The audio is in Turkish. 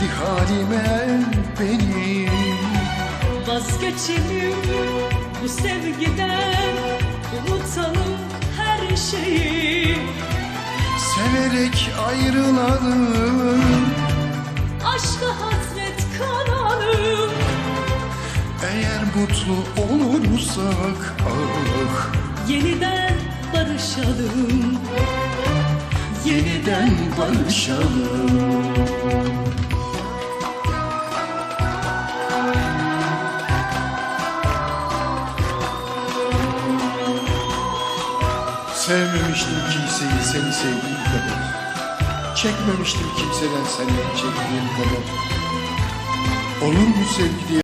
Bildi halime beni. Vazgeçelim bu sevgiden Unutalım her şeyi. Severek ayrılalım. Aşka hasret kalalım. Eğer mutlu olursak ah. Yeniden barışalım. Yeniden barışalım. Sevmemiştim kimseyi seni sevdiğim kadar. Çekmemiştim kimseden senden çektiğim kadar. Olur mu sevgi diye